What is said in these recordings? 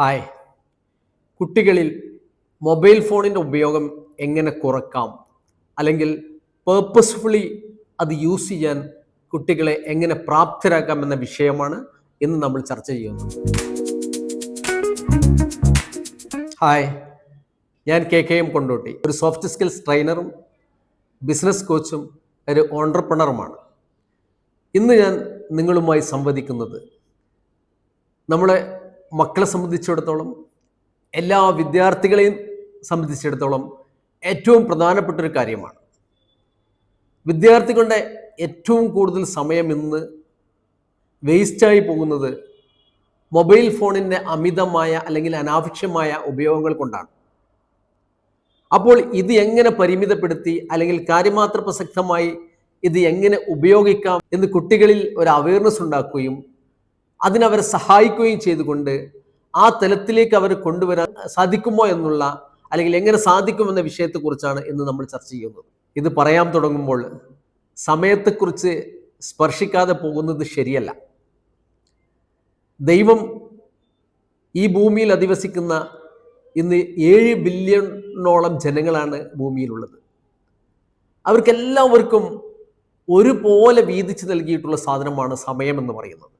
Hi. കുട്ടികളിൽ mobile ഫോണിന്റെ ഉപയോഗം എങ്ങനെ കുറക്കാം? അല്ലെങ്കിൽ പേർപ്പസ്ഫുള്ളി അത് യൂസ് ചെയ്യാൻ കുട്ടികളെ എങ്ങനെ പ്രാപ്തരാക്കാം എന്ന വിഷയമാണ് ഇന്ന് നമ്മൾ ചർച്ച ചെയ്യുന്നത്. ഹായ്. ഞാൻ കെ കെ എം കൊണ്ടോട്ടി. ഒരു സോഫ്റ്റ് സ്കിൽസ് ട്രെയിനറും ബിസിനസ് കോച്ചും ഒരു ഓണ്ടർപ്രണറുമാണ് ഇന്ന് ഞാൻ നിങ്ങളുമായി സംവദിക്കുന്നത് നമ്മളെ മക്കളെ സംബന്ധിച്ചിടത്തോളം എല്ലാ വിദ്യാർത്ഥികളെയും സംബന്ധിച്ചിടത്തോളം ഏറ്റവും പ്രധാനപ്പെട്ട ഒരു കാര്യമാണ്. വിദ്യാർത്ഥികളുടെ ഏറ്റവും കൂടുതൽ സമയം ഇന്ന് വേസ്റ്റായി പോകുന്നത് മൊബൈൽ ഫോണിന്റെ അമിതമായ അല്ലെങ്കിൽ അനാവശ്യമായ ഉപയോഗങ്ങൾ കൊണ്ടാണ്. അപ്പോൾ ഇത് എങ്ങനെ പരിമിതപ്പെടുത്തി അല്ലെങ്കിൽ കാര്യമാത്ര പ്രസക്തമായി ഇത് എങ്ങനെ ഉപയോഗിക്കാം എന്ന് കുട്ടികളിൽ ഒരു അവയർനെസ് ഉണ്ടാക്കുകയും അതിനവരെ സഹായിക്കുകയും ചെയ്തുകൊണ്ട് ആ തലത്തിലേക്ക് അവർ കൊണ്ടുവരാൻ സാധിക്കുമോ എന്നുള്ള അല്ലെങ്കിൽ എങ്ങനെ സാധിക്കുമെന്ന വിഷയത്തെക്കുറിച്ചാണ് ഇന്ന് നമ്മൾ ചർച്ച ചെയ്യുന്നത്. ഇത് പറയാൻ തുടങ്ങുമ്പോൾ സമയത്തെക്കുറിച്ച് സ്പർശിക്കാതെ പോകുന്നത് ശരിയല്ല. ദൈവം ഈ ഭൂമിയിൽ അധിവസിക്കുന്ന ഇന്ന് ഏഴ് ബില്യണോളം ജനങ്ങളാണ് ഭൂമിയിലുള്ളത്. അവർക്കെല്ലാവർക്കും ഒരുപോലെ വീതിച്ച് നൽകിയിട്ടുള്ള സാധനമാണ് സമയം എന്ന് പറയുന്നത്.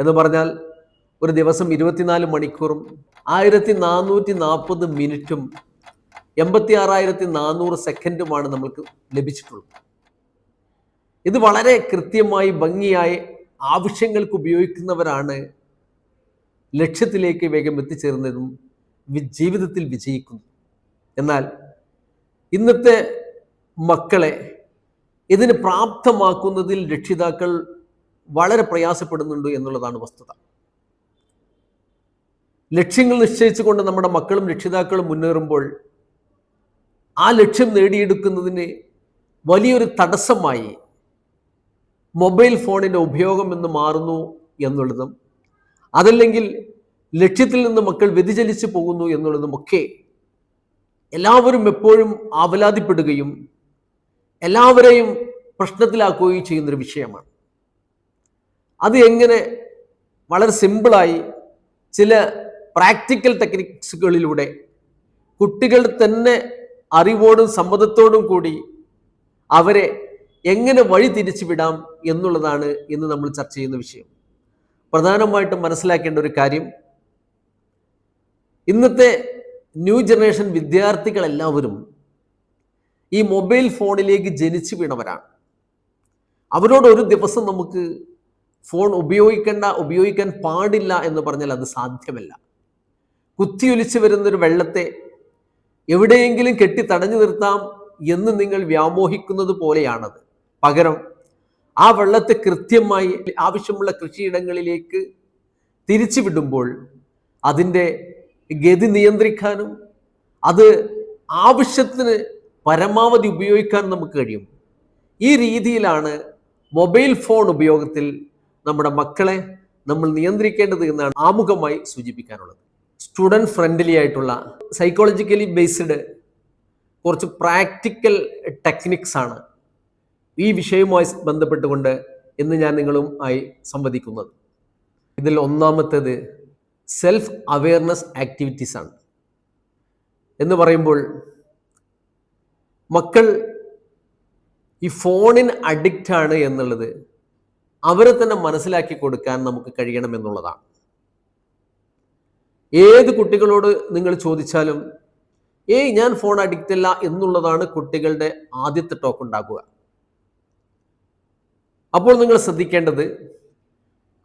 എന്ന് പറഞ്ഞാൽ ഒരു ദിവസം ഇരുപത്തിനാല് മണിക്കൂറും ആയിരത്തി നാനൂറ്റി നാൽപ്പത് മിനിറ്റും എൺപത്തി ആറായിരത്തി നാനൂറ് സെക്കൻഡുമാണ് നമ്മൾക്ക് ലഭിച്ചിട്ടുള്ളത്. ഇത് വളരെ കൃത്യമായി ഭംഗിയായി ആവശ്യങ്ങൾക്ക് ഉപയോഗിക്കുന്നവരാണ് ലക്ഷ്യത്തിലേക്ക് വേഗം എത്തിച്ചേരുന്നതും ജീവിതത്തിൽ വിജയിക്കുന്നു. എന്നാൽ ഇന്നത്തെ മക്കളെ ഇതിന് പ്രാപ്തമാക്കുന്നതിൽ രക്ഷിതാക്കൾ വളരെ പ്രയാസപ്പെടുന്നുണ്ട് എന്നുള്ളതാണ് വസ്തുത. ലക്ഷ്യങ്ങൾ നിശ്ചയിച്ചുകൊണ്ട് നമ്മുടെ മക്കളും രക്ഷിതാക്കളും മുന്നേറുമ്പോൾ ആ ലക്ഷ്യം നേടിയെടുക്കുന്നതിന് വലിയൊരു തടസ്സമായി മൊബൈൽ ഫോണിന്റെ ഉപയോഗം എന്ന് മാറുന്നു എന്നുള്ളതും അതല്ലെങ്കിൽ ലക്ഷ്യത്തിൽ നിന്ന് മക്കൾ വ്യതിചലിച്ചു പോകുന്നു എന്നുള്ളതുമൊക്കെ എല്ലാവരും എപ്പോഴും ആവലാതിപ്പെടുകയും എല്ലാവരെയും പ്രശ്നത്തിലാക്കുകയും ചെയ്യുന്നൊരു വിഷയമാണ്. അത് എങ്ങനെ വളരെ സിമ്പിളായി ചില പ്രാക്ടിക്കൽ ടെക്നിക്സുകളിലൂടെ കുട്ടികൾ തന്നെ അറിവോടും സമ്മതത്തോടും കൂടി അവരെ എങ്ങനെ വഴി തിരിച്ചു വിടാം എന്നുള്ളതാണ് ഇന്ന് നമ്മൾ ചർച്ച ചെയ്യുന്ന വിഷയം. പ്രധാനമായിട്ടും മനസ്സിലാക്കേണ്ട ഒരു കാര്യം ഇന്നത്തെ ന്യൂ ജനറേഷൻ വിദ്യാർത്ഥികളെല്ലാവരും ഈ മൊബൈൽ ഫോണിലേക്ക് ജനിച്ചു വീണവരാണ്. അവരോട് ഒരു ദിവസം നമുക്ക് ഫോൺ ഉപയോഗിക്കേണ്ട ഉപയോഗിക്കാൻ പാടില്ല എന്ന് പറഞ്ഞാൽ അത് സാധ്യമല്ല. കുത്തിയൊലിച്ച് വരുന്നൊരു വെള്ളത്തെ എവിടെയെങ്കിലും കെട്ടി തടഞ്ഞു നിർത്താം എന്ന് നിങ്ങൾ വ്യാമോഹിക്കുന്നത് പോലെയാണത്. പകരം ആ വെള്ളത്തെ കൃത്യമായി ആവശ്യമുള്ള കൃഷിയിടങ്ങളിലേക്ക് തിരിച്ചു വിടുമ്പോൾ അതിന്റെ ഗതി നിയന്ത്രിക്കാനും അത് ആവശ്യത്തിന് പരമാവധി ഉപയോഗിക്കാൻ നമുക്ക് കഴിയും. ഈ രീതിയിലാണ് മൊബൈൽ ഫോൺ ഉപയോഗത്തിൽ നമ്മുടെ മക്കളെ നമ്മൾ നിയന്ത്രിക്കേണ്ടത് എന്നാണ് ആമുഖമായി സൂചിപ്പിക്കാനുള്ളത്. സ്റ്റുഡന്റ് ഫ്രണ്ട്ലി ആയിട്ടുള്ള സൈക്കോളജിക്കലി ബേസ്ഡ് കുറച്ച് പ്രാക്ടിക്കൽ ടെക്നിക്സ് ആണ് ഈ വിഷയവുമായി ബന്ധപ്പെട്ടുകൊണ്ട് ഇന്ന് ഞാൻ നിങ്ങളും ആയി സംവദിക്കുന്നത്. ഇതിൽ ഒന്നാമത്തേത് സെൽഫ് അവെയർനെസ് ആക്ടിവിറ്റീസ് ആണ്. എന്ന് പറയുമ്പോൾ മക്കൾ ഈ ഫോണിന് അഡിക്റ്റ് ആണ് എന്നുള്ളത് അവരെ തന്നെ മനസ്സിലാക്കി കൊടുക്കാൻ നമുക്ക് കഴിയണം എന്നുള്ളതാണ്. ഏത് കുട്ടികളോട് നിങ്ങൾ ചോദിച്ചാലും ഏയ് ഞാൻ ഫോൺ അഡിക്റ്റ് അല്ല എന്നുള്ളതാണ് കുട്ടികളുടെ ആദ്യത്തെ ടോക്ക് ഉണ്ടാക്കുക അപ്പോൾ നിങ്ങൾ ശ്രദ്ധിക്കേണ്ടത്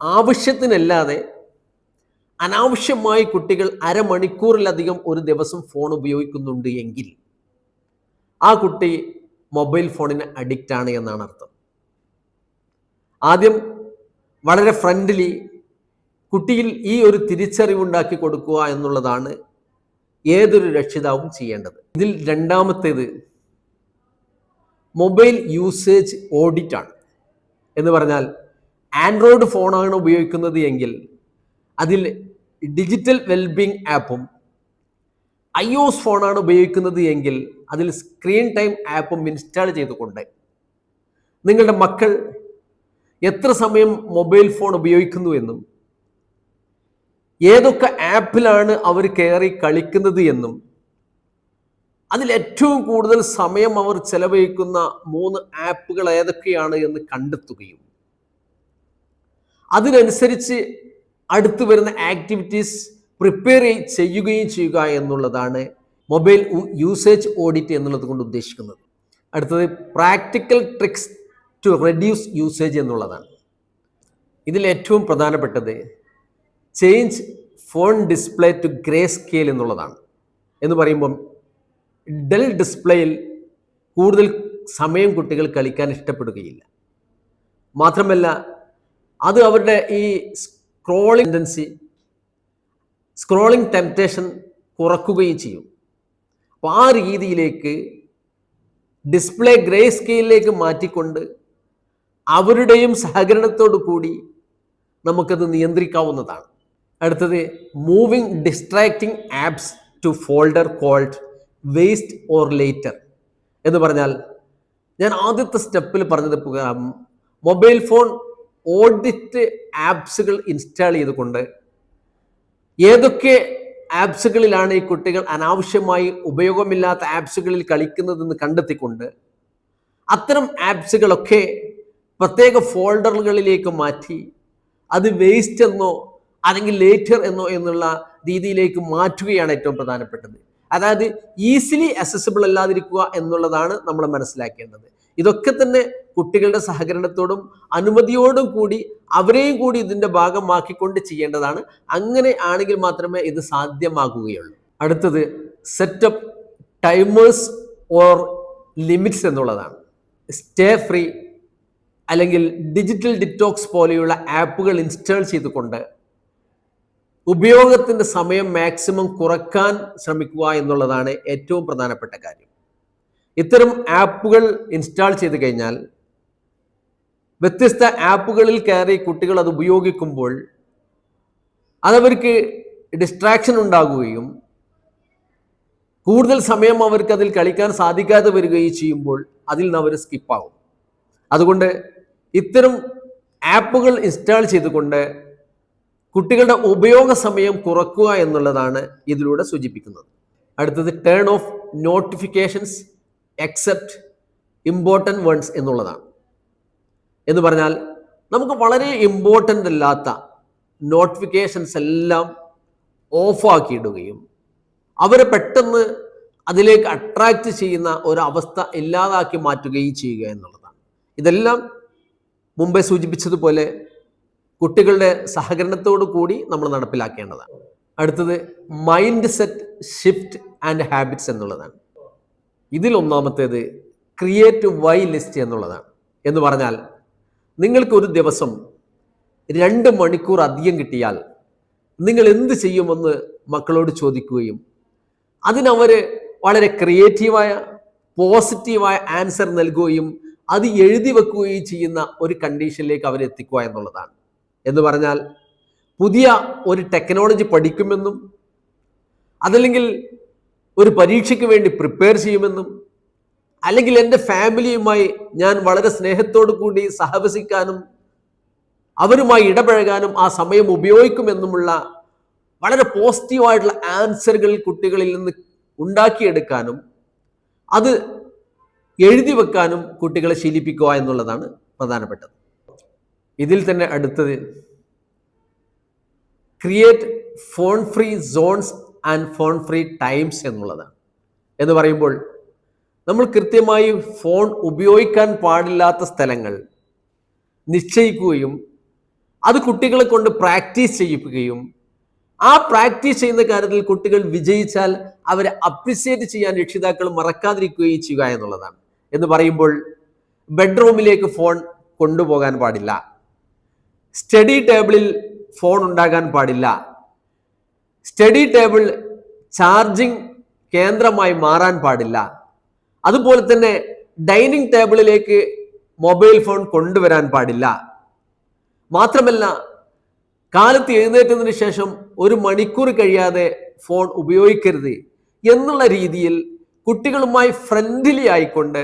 ആവശ്യത്തിനല്ലാതെ അനാവശ്യമായി കുട്ടികൾ അരമണിക്കൂറിലധികം ഒരു ദിവസം ഫോൺ ഉപയോഗിക്കുന്നുണ്ട് എങ്കിൽ ആ കുട്ടി മൊബൈൽ ഫോണിന് അഡിക്റ്റ് ആണ് എന്നാണ് അർത്ഥം. ആദ്യം വളരെ ഫ്രണ്ട്ലി കുട്ടിയിൽ ഈ ഒരു തിരിച്ചറിവുണ്ടാക്കി കൊടുക്കുക എന്നുള്ളതാണ് ഏതൊരു രക്ഷിതാവും ചെയ്യേണ്ടത്. ഇതിൽ രണ്ടാമത്തേത് മൊബൈൽ യൂസേജ് ഓഡിറ്റ് ആണ്. എന്ന് പറഞ്ഞാൽ ആൻഡ്രോയിഡ് ഫോണാണ് ഉപയോഗിക്കുന്നത് എങ്കിൽ അതിൽ ഡിജിറ്റൽ വെൽബിങ് ആപ്പും ഐ ഒസ് ഫോണാണ് ഉപയോഗിക്കുന്നത് എങ്കിൽ അതിൽ സ്ക്രീൻ ടൈം ആപ്പും ഇൻസ്റ്റാൾ ചെയ്തുകൊണ്ട് നിങ്ങളുടെ മക്കൾ എത്ര സമയം മൊബൈൽ ഫോൺ ഉപയോഗിക്കുന്നു എന്നും ഏതൊക്കെ ആപ്പിലാണ് അവർ കയറി കളിക്കുന്നത് എന്നും അതിൽ ഏറ്റവും കൂടുതൽ സമയം അവർ ചെലവഴിക്കുന്ന മൂന്ന് ആപ്പുകൾ ഏതൊക്കെയാണ് എന്ന് കണ്ടെത്തുകയും അതിനനുസരിച്ച് അടുത്തു വരുന്ന ആക്ടിവിറ്റീസ് പ്രിപ്പയർ ചെയ്യുകയും ചെയ്യുക എന്നുള്ളതാണ് മൊബൈൽ യൂസേജ് ഓഡിറ്റ് എന്നുള്ളത് കൊണ്ട് ഉദ്ദേശിക്കുന്നത്. അടുത്തത് practical tricks to reduce usage എന്നുള്ളതാണ്. ഇതിൽ ഏറ്റവും പ്രധാനപ്പെട്ടത് change phone display to grey scale എന്നുള്ളതാണ്. എന്ന് പറയുമ്പം ഡെൽ ഡിസ്പ്ലേയിൽ കൂടുതൽ സമയം കുട്ടികൾ കളിക്കാൻ ഇഷ്ടപ്പെടുകയില്ല. മാത്രമല്ല അത് അവരുടെ ഈ സ്ക്രോളിംഗ് ടെൻഡൻസി സ്ക്രോളിംഗ് ടെംപ്റ്റേഷൻ കുറക്കുകയും ചെയ്യും. അപ്പോൾ ആ രീതിയിലേക്ക് ഡിസ്പ്ലേ ഗ്രേ സ്കെയിലിലേക്ക് മാറ്റിക്കൊണ്ട് അവരുടെയും സഹകരണത്തോടു കൂടി നമുക്കത് നിയന്ത്രിക്കാവുന്നതാണ്. അടുത്തത് moving distracting apps to folder called waste or later എന്ന് പറഞ്ഞാൽ ഞാൻ ആദ്യത്തെ സ്റ്റെപ്പിൽ പറഞ്ഞത് മൊബൈൽ ഫോൺ ഓഡിറ്റ് ആപ്സുകൾ ഇൻസ്റ്റാൾ ചെയ്തുകൊണ്ട് ഏതൊക്കെ ആപ്സുകളിലാണ് ഈ കുട്ടികൾ അനാവശ്യമായി ഉപയോഗമില്ലാത്ത ആപ്സുകളിൽ കളിക്കുന്നതെന്ന് കണ്ടെത്തിക്കൊണ്ട് അത്തരം ആപ്സുകളൊക്കെ പ്രത്യേക ഫോൾഡറുകളിലേക്ക് മാറ്റി അത് വേസ്റ്റ് എന്നോ അല്ലെങ്കിൽ ലേറ്റർ എന്നോ എന്നുള്ള രീതിയിലേക്ക് മാറ്റുകയാണ് ഏറ്റവും പ്രധാനപ്പെട്ടത്. അതായത് ഈസിലി അസസിബിൾ അല്ലാതിരിക്കുക എന്നുള്ളതാണ് നമ്മൾ മനസ്സിലാക്കേണ്ടത്. ഇതൊക്കെ തന്നെ കുട്ടികളുടെ സഹകരണത്തോടും അനുമതിയോടും കൂടി അവരെയും കൂടി ഇതിന്റെ ഭാഗമാക്കിക്കൊണ്ട് ചെയ്യേണ്ടതാണ്. അങ്ങനെ ആണെങ്കിൽ മാത്രമേ ഇത് സാധ്യമാകുകയുള്ളൂ. അടുത്തത് set up timers or limits എന്നുള്ളതാണ്. സ്റ്റേ ഫ്രീ അല്ലെങ്കിൽ ഡിജിറ്റൽ ഡിറ്റോക്സ് പോലെയുള്ള ആപ്പുകൾ ഇൻസ്റ്റാൾ ചെയ്തുകൊണ്ട് ഉപയോഗത്തിന്റെ സമയം മാക്സിമം കുറയ്ക്കാൻ ശ്രമിക്കുക എന്നുള്ളതാണ് ഏറ്റവും പ്രധാനപ്പെട്ട കാര്യം. ഇത്തരം ആപ്പുകൾ ഇൻസ്റ്റാൾ ചെയ്ത് കഴിഞ്ഞാൽ വ്യത്യസ്ത ആപ്പുകളിൽ കയറി കുട്ടികൾ അത് ഉപയോഗിക്കുമ്പോൾ അതവർക്ക് ഡിസ്ട്രാക്ഷൻ ഉണ്ടാകുകയും കൂടുതൽ സമയം അവർക്ക് അതിൽ കളിക്കാൻ സാധിക്കാതെ വരികയും ചെയ്യുമ്പോൾ അതിൽ നിന്ന് അവർ സ്കിപ്പാകും അതുകൊണ്ട് ഇത്തരം ആപ്പുകൾ ഇൻസ്റ്റാൾ ചെയ്തുകൊണ്ട് കുട്ടികളുടെ ഉപയോഗ സമയം കുറക്കുക എന്നുള്ളതാണ് ഇതിലൂടെ സൂചിപ്പിക്കുന്നത്. അടുത്തത് turn off notifications except important ones എന്നുള്ളതാണ്. എന്ന് പറഞ്ഞാൽ നമുക്ക് വളരെ ഇമ്പോർട്ടന്റ് അല്ലാത്ത നോട്ടിഫിക്കേഷൻസ് എല്ലാം ഓഫാക്കിയിടുകയും അവരെ പെട്ടെന്ന് അതിലേക്ക് അട്രാക്റ്റ് ചെയ്യുന്ന ഒരവസ്ഥ ഇല്ലാതാക്കി മാറ്റുകയും ചെയ്യുക എന്നുള്ളതാണ്. ഇതെല്ലാം മുമ്പേ സൂചിപ്പിച്ചതുപോലെ കുട്ടികളുടെ സഹകരണത്തോടു കൂടി നമ്മൾ നടപ്പിലാക്കേണ്ടതാണ്. അടുത്തത് mindset shift and habits എന്നുള്ളതാണ്. ഇതിൽ ഒന്നാമത്തേത് ക്രിയേറ്റ് വൈ ലിസ്റ്റ് എന്നുള്ളതാണ്. എന്ന് പറഞ്ഞാൽ നിങ്ങൾക്കൊരു ദിവസം രണ്ട് മണിക്കൂർ അധികം കിട്ടിയാൽ നിങ്ങൾ എന്ത് ചെയ്യുമെന്ന് മക്കളോട് ചോദിക്കുകയും അതിനവർ വളരെ ക്രിയേറ്റീവായ പോസിറ്റീവായ ആൻസർ നൽകുകയും അത് എഴുതി വെക്കുകയും ചെയ്യുന്ന ഒരു കണ്ടീഷനിലേക്ക് അവരെത്തിക്കുക എന്നുള്ളതാണ്. എന്ന് പറഞ്ഞാൽ പുതിയ ഒരു ടെക്നോളജി പഠിക്കുമെന്നും അതല്ലെങ്കിൽ ഒരു പരീക്ഷയ്ക്ക് വേണ്ടി പ്രിപ്പയർ ചെയ്യുമെന്നും അല്ലെങ്കിൽ എന്റെ ഫാമിലിയുമായി ഞാൻ വളരെ സ്നേഹത്തോടു കൂടി സഹവസിക്കാനും അവരുമായി ഇടപഴകാനും ആ സമയം ഉപയോഗിക്കുമെന്നുമുള്ള വളരെ പോസിറ്റീവായിട്ടുള്ള ആൻസറുകൾ കുട്ടികളിൽ നിന്ന് ഉണ്ടാക്കിയെടുക്കാനും അത് എഴുതി വെക്കാനും കുട്ടികളെ ശീലിപ്പിക്കുക എന്നുള്ളതാണ് പ്രധാനപ്പെട്ടത്. ഇതിൽ തന്നെ അടുത്തത് create phone free zones and phone free times എന്നുള്ളതാണ്. എന്ന് പറയുമ്പോൾ നമ്മൾ കൃത്യമായി ഫോൺ ഉപയോഗിക്കാൻ പാടില്ലാത്ത സ്ഥലങ്ങൾ നിശ്ചയിക്കുകയും അത് കുട്ടികളെ കൊണ്ട് പ്രാക്ടീസ് ചെയ്യിപ്പിക്കുകയും ആ പ്രാക്ടീസ് ചെയ്യുന്ന കാര്യത്തിൽ കുട്ടികൾ വിജയിച്ചാൽ അവരെ അപ്രിസിയേറ്റ് ചെയ്യാൻ രക്ഷിതാക്കൾ മറക്കാതിരിക്കുകയും ചെയ്യുക എന്നുള്ളതാണ്. എന്ന് പറയുമ്പോൾ ബെഡ്റൂമിലേക്ക് ഫോൺ കൊണ്ടുപോകാൻ പാടില്ല. സ്റ്റഡി ടേബിളിൽ ഫോൺ ഉണ്ടാകാൻ പാടില്ല. സ്റ്റഡി ടേബിൾ ചാർജിംഗ് കേന്ദ്രമായി മാറാൻ പാടില്ല. അതുപോലെ തന്നെ ഡൈനിങ് ടേബിളിലേക്ക് മൊബൈൽ ഫോൺ കൊണ്ടുവരാൻ പാടില്ല. മാത്രമല്ല കാലത്ത് എഴുന്നേറ്റതിന് ശേഷം ഒരു മണിക്കൂർ കഴിയാതെ ഫോൺ ഉപയോഗിക്കരുത് എന്നുള്ള രീതിയിൽ കുട്ടികളുമായി ഫ്രണ്ട്ലി ആയിക്കൊണ്ട്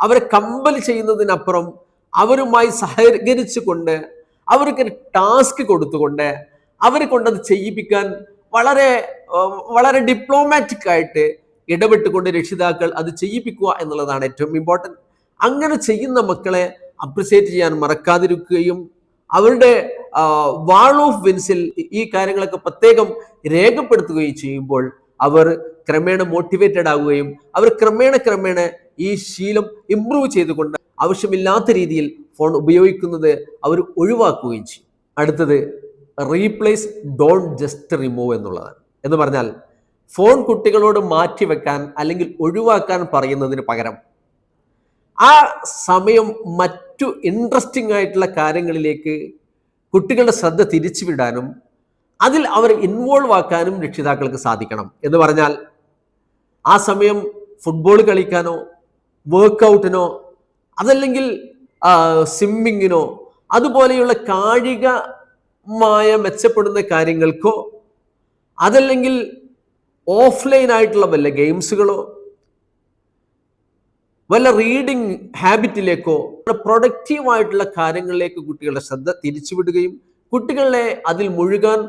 അവരെ കമ്പൽ ചെയ്യുന്നതിനപ്പുറം അവരുമായി സഹകരിച്ചുകൊണ്ട് അവർക്ക് ടാസ്ക് കൊടുത്തുകൊണ്ട് അവരെ കൊണ്ടത് ചെയ്യിപ്പിക്കാൻ വളരെ വളരെ ഡിപ്ലോമാറ്റിക് ആയിട്ട് ഇടപെട്ടുകൊണ്ട് രക്ഷിതാക്കൾ അത് ചെയ്യിപ്പിക്കുക എന്നുള്ളതാണ് ഏറ്റവും ഇമ്പോർട്ടന്റ് അങ്ങനെ ചെയ്യുന്ന മക്കളെ അപ്രിസിയേറ്റ് ചെയ്യാൻ മറക്കാതിരിക്കുകയും അവരുടെ വാൾ ഓഫ് വിൻസിൽ ഈ കാര്യങ്ങളൊക്കെ പ്രത്യേകം രേഖപ്പെടുത്തുകയും ചെയ്യുമ്പോൾ അവർ ക്രമേണ മോട്ടിവേറ്റഡ് ആകുകയും അവർ ക്രമേണ ക്രമേണ ഈ ശീലം ഇംപ്രൂവ് ചെയ്തുകൊണ്ട് ആവശ്യമില്ലാത്ത രീതിയിൽ ഫോൺ ഉപയോഗിക്കുന്നത് അവർ ഒഴിവാക്കുകയും ചെയ്യും. അടുത്തത് റീപ്ലേസ് ഡോണ്ട് ജസ്റ്റ് റിമൂവ് എന്നുള്ളതാണ്. എന്ന് പറഞ്ഞാൽ ഫോൺ കുട്ടികളോട് മാറ്റിവെക്കാൻ അല്ലെങ്കിൽ ഒഴിവാക്കാൻ പറയുന്നതിന് പകരം ആ സമയം മറ്റു ഇൻട്രസ്റ്റിംഗ് ആയിട്ടുള്ള കാര്യങ്ങളിലേക്ക് കുട്ടികളുടെ ശ്രദ്ധ തിരിച്ചുവിടാനും അതിൽ അവരെ ഇൻവോൾവ് ആക്കാനും രക്ഷിതാക്കൾക്ക് സാധിക്കണം. എന്ന് പറഞ്ഞാൽ ആ സമയം ഫുട്ബോൾ കളിക്കാനോ വർക്കൗട്ടിനോ അതല്ലെങ്കിൽ സ്വിമ്മിങ്ങിനോ അതുപോലെയുള്ള കായികമായ മെച്ചപ്പെടുന്ന കാര്യങ്ങൾക്കോ അതല്ലെങ്കിൽ ഓഫ്ലൈൻ ആയിട്ടുള്ള വല്ല ഗെയിംസുകളോ വല്ല റീഡിംഗ് ഹാബിറ്റിലേക്കോ പ്രൊഡക്റ്റീവ് ആയിട്ടുള്ള കാര്യങ്ങളിലേക്ക് കുട്ടികളുടെ ശ്രദ്ധ തിരിച്ചുവിടുകയും കുട്ടികളെ അതിൽ മുഴുകാൻ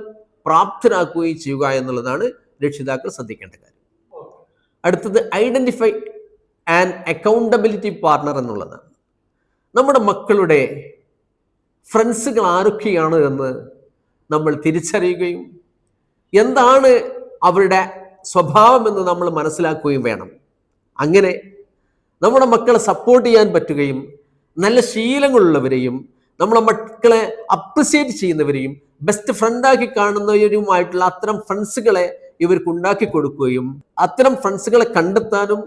പ്രാപ്തരാക്കുകയും ചെയ്യുക എന്നുള്ളതാണ് രക്ഷിതാക്കൾ ശ്രദ്ധിക്കേണ്ട കാര്യം. അടുത്തത് ഐഡന്റിഫൈ ആൻഡ് അക്കൗണ്ടബിലിറ്റി പാർട്ണർ എന്നുള്ളതാണ് നമ്മുടെ മക്കളുടെ ഫ്രണ്ട്സുകൾ ആരൊക്കെയാണ് എന്ന് നമ്മൾ തിരിച്ചറിയുകയും എന്താണ് അവരുടെ സ്വഭാവമെന്ന് നമ്മൾ മനസ്സിലാക്കുകയും വേണം. അങ്ങനെ നമ്മുടെ മക്കളെ സപ്പോർട്ട് ചെയ്യാൻ പറ്റുകയും നല്ല ശീലങ്ങളുള്ളവരെയും നമ്മുടെ മക്കളെ അപ്രിസിയേറ്റ് ചെയ്യുന്നവരെയും ബെസ്റ്റ് ഫ്രണ്ടാക്കി കാണുന്നവരുമായിട്ടുള്ള അത്തരം ഫ്രണ്ട്സുകളെ ഇവർക്ക് ഉണ്ടാക്കി കൊടുക്കുകയും അത്തരം ഫ്രണ്ട്സുകളെ കണ്ടെത്താനും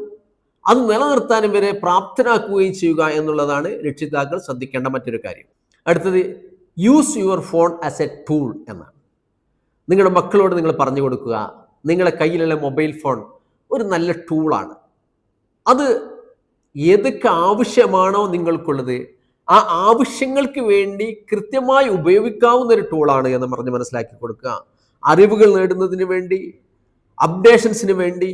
അത് നിലനിർത്താനും ഇവരെ പ്രാപ്തരാക്കുകയും ചെയ്യുക എന്നുള്ളതാണ് രക്ഷിതാക്കൾ ശ്രദ്ധിക്കേണ്ട മറ്റൊരു കാര്യം. അടുത്തത് use your phone as a tool എന്നാണ്. നിങ്ങളുടെ മക്കളോട് നിങ്ങൾ പറഞ്ഞു കൊടുക്കുക നിങ്ങളുടെ കയ്യിലുള്ള മൊബൈൽ ഫോൺ ഒരു നല്ല ടൂളാണ് അത് ഏതൊക്കെ ആവശ്യമാണോ നിങ്ങൾക്കുള്ളത് ആ ആവശ്യങ്ങൾക്ക് വേണ്ടി കൃത്യമായി ഉപയോഗിക്കാവുന്ന ഒരു ടൂളാണ് എന്ന് പറഞ്ഞ് മനസ്സിലാക്കി കൊടുക്കുക. അറിവുകൾ നേടുന്നതിന് വേണ്ടി അപ്ഡേഷൻസിന് വേണ്ടി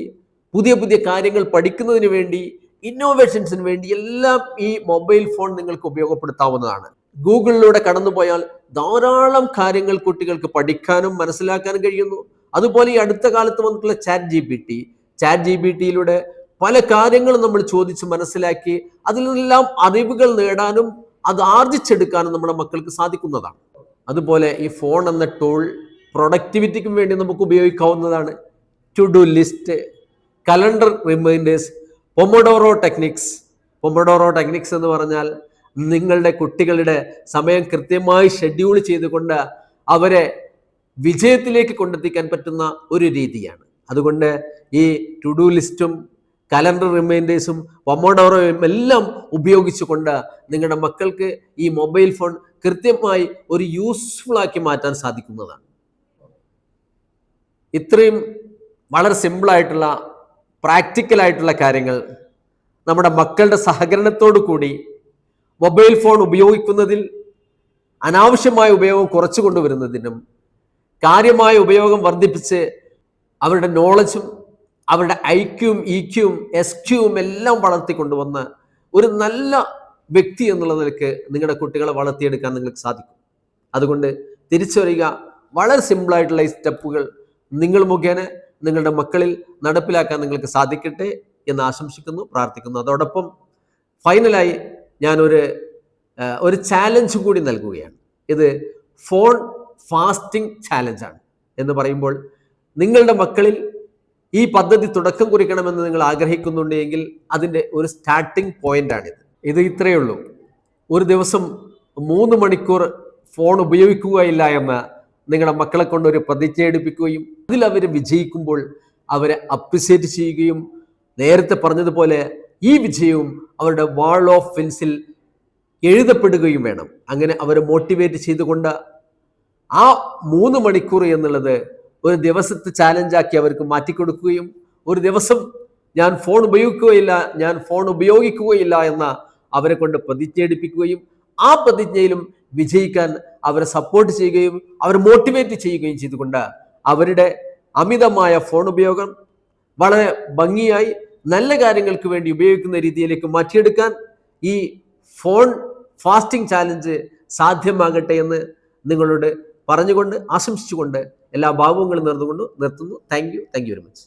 പുതിയ പുതിയ കാര്യങ്ങൾ പഠിക്കുന്നതിന് വേണ്ടി ഇന്നോവേഷൻസിന് വേണ്ടി എല്ലാം ഈ മൊബൈൽ ഫോൺ നിങ്ങൾക്ക് ഉപയോഗപ്പെടുത്താവുന്നതാണ്. ഗൂഗിളിലൂടെ കടന്നുപോയാൽ ധാരാളം കാര്യങ്ങൾ കുട്ടികൾക്ക് പഠിക്കാനും മനസ്സിലാക്കാനും കഴിയുന്നു. അതുപോലെ ഈ അടുത്ത കാലത്ത് വന്നിട്ടുള്ള chat G P T chat G P ടിയിലൂടെ പല കാര്യങ്ങളും നമ്മൾ ചോദിച്ച് മനസ്സിലാക്കി അതിൽ നിന്നെല്ലാം അറിവുകൾ നേടാനും അത് ആർജിച്ചെടുക്കാനും നമ്മുടെ മക്കൾക്ക് സാധിക്കുന്നതാണ്. അതുപോലെ ഈ ഫോൺ എന്ന ടൂൾ പ്രൊഡക്ടിവിറ്റിക്കും വേണ്ടി നമുക്ക് ഉപയോഗിക്കാവുന്നതാണ്. To do list calendar reminders pomodoro techniques pomodoro techniques എന്ന് പറഞ്ഞാൽ നിങ്ങളുടെ കുട്ടികളുടെ സമയം കൃത്യമായി ഷെഡ്യൂൾ ചെയ്തുകൊണ്ട് അവരെ വിജയത്തിലേക്ക് കൊണ്ടെത്തിക്കാൻ പറ്റുന്ന ഒരു രീതിയാണ്. അതുകൊണ്ട് ഈ ടു ഡു ലിസ്റ്റും കലണ്ടർ റിമൈൻഡേഴ്സും പൊമോഡോറോയും എല്ലാം ഉപയോഗിച്ചുകൊണ്ട് നിങ്ങളുടെ മക്കൾക്ക് ഈ മൊബൈൽ ഫോൺ കൃത്യമായി ഒരു യൂസ്ഫുൾ ആക്കി മാറ്റാൻ സാധിക്കുന്നതാണ്. ഇത്രയും വളരെ സിമ്പിളായിട്ടുള്ള പ്രാക്ടിക്കലായിട്ടുള്ള കാര്യങ്ങൾ നമ്മുടെ മക്കളുടെ സഹകരണത്തോടു കൂടി മൊബൈൽ ഫോൺ ഉപയോഗിക്കുന്നതിൽ അനാവശ്യമായ ഉപയോഗം കുറച്ചു കൊണ്ടുവരുന്നതിനും കാര്യമായ ഉപയോഗം വർദ്ധിപ്പിച്ച് അവരുടെ നോളജും അവരുടെ ഐക്യവും ഇക്യവും എസ് ക്യൂവും എല്ലാം വളർത്തിക്കൊണ്ടുവന്ന് ഒരു നല്ല വ്യക്തി എന്നുള്ള നിലയ്ക്ക് നിങ്ങളുടെ കുട്ടികളെ വളർത്തിയെടുക്കാൻ നിങ്ങൾക്ക് സാധിക്കും. അതുകൊണ്ട് തിരിച്ചു വരിക വളരെ സിമ്പിളായിട്ടുള്ള ഈ സ്റ്റെപ്പുകൾ നിങ്ങൾ മുഖേന നിങ്ങളുടെ മക്കളിൽ നടപ്പിലാക്കാൻ നിങ്ങൾക്ക് സാധിക്കട്ടെ എന്ന് ആശംസിക്കുന്നു പ്രാർത്ഥിക്കുന്നു. അതോടൊപ്പം ഫൈനലായി ഞാനൊരു ഒരു ചാലഞ്ച് കൂടി നൽകുകയാണ്. ഇത് ഫോൺ ഫാസ്റ്റിംഗ് ചാലഞ്ചാണ് എന്ന് പറയുമ്പോൾ നിങ്ങളുടെ മക്കളിൽ ഈ പദ്ധതി തുടക്കം കുറിക്കണമെന്ന് നിങ്ങൾ ആഗ്രഹിക്കുന്നുണ്ടെങ്കിൽ അതിന്റെ ഒരു സ്റ്റാർട്ടിംഗ് പോയിന്റാണിത് ഇത് ഇത്രയേ ഉള്ളൂ. ഒരു ദിവസം മൂന്ന് മണിക്കൂർ ഫോൺ ഉപയോഗിക്കുകയില്ല എന്ന് നിങ്ങളുടെ മക്കളെ കൊണ്ട് ഒരു പ്രതിജ്ഞ എടുപ്പിക്കുകയും അതിൽ അവർ വിജയിക്കുമ്പോൾ അവരെ അപ്രിസിയേറ്റ് ചെയ്യുകയും നേരത്തെ പറഞ്ഞതുപോലെ ഈ വിജയവും അവരുടെ വാൾ ഓഫ് ഫെൻസിൽ എഴുതപ്പെടുകയും വേണം. അങ്ങനെ അവരെ മോട്ടിവേറ്റ് ചെയ്തുകൊണ്ട് ആ മൂന്ന് മണിക്കൂർ എന്നുള്ളത് ഒരു ദിവസത്തെ ചാലഞ്ചാക്കി അവർക്ക് മാറ്റിക്കൊടുക്കുകയും ഒരു ദിവസം ഞാൻ ഫോൺ ഉപയോഗിക്കുകയില്ല ഞാൻ ഫോൺ ഉപയോഗിക്കുകയില്ല എന്ന അവരെ കൊണ്ട് പ്രതിജ്ഞ എടുപ്പിക്കുകയും ആ പ്രതിജ്ഞയിലും വിജയിക്കാൻ അവരെ സപ്പോർട്ട് ചെയ്യുകയും അവരെ മോട്ടിവേറ്റ് ചെയ്യുകയും ചെയ്തുകൊണ്ട് അവരുടെ അമിതമായ ഫോൺ ഉപയോഗം വളരെ ഭംഗിയായി നല്ല കാര്യങ്ങൾക്ക് വേണ്ടി ഉപയോഗിക്കുന്ന രീതിയിലേക്ക് മാറ്റിയെടുക്കാൻ ഈ ഫോൺ ഫാസ്റ്റിംഗ് ചാലഞ്ച് സാധ്യമാകട്ടെ എന്ന് നിങ്ങളോട് പറഞ്ഞുകൊണ്ട് ആശംസിച്ചുകൊണ്ട് എല്ലാ ഭാവങ്ങളും നേർന്നുകൊണ്ട് നിർത്തുന്നു. Thank you thank you very much